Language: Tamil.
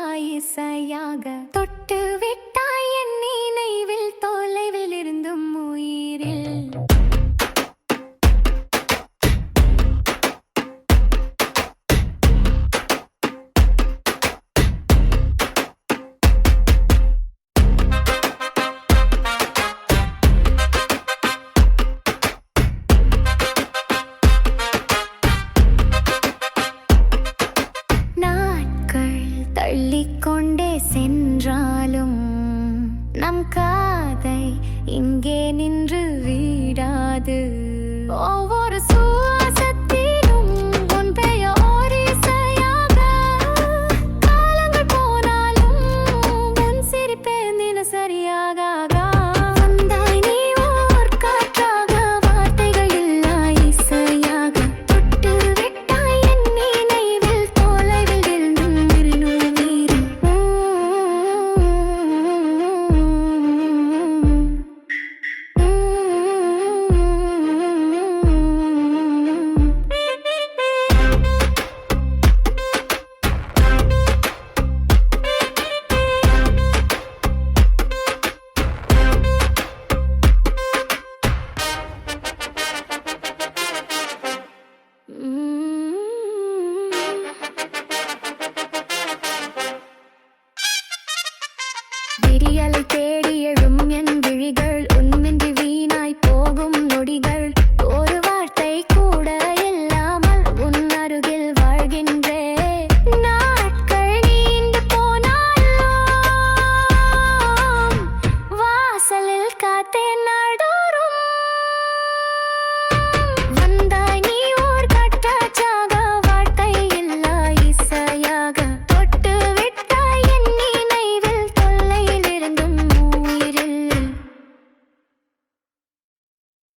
வந்தாய் இசையாக தொட்டு தள்ளிக்கொண்டே சென்றாலும் நம் காதை இங்கே நின்று வீடாது. ஓவோ விடியலை தேடி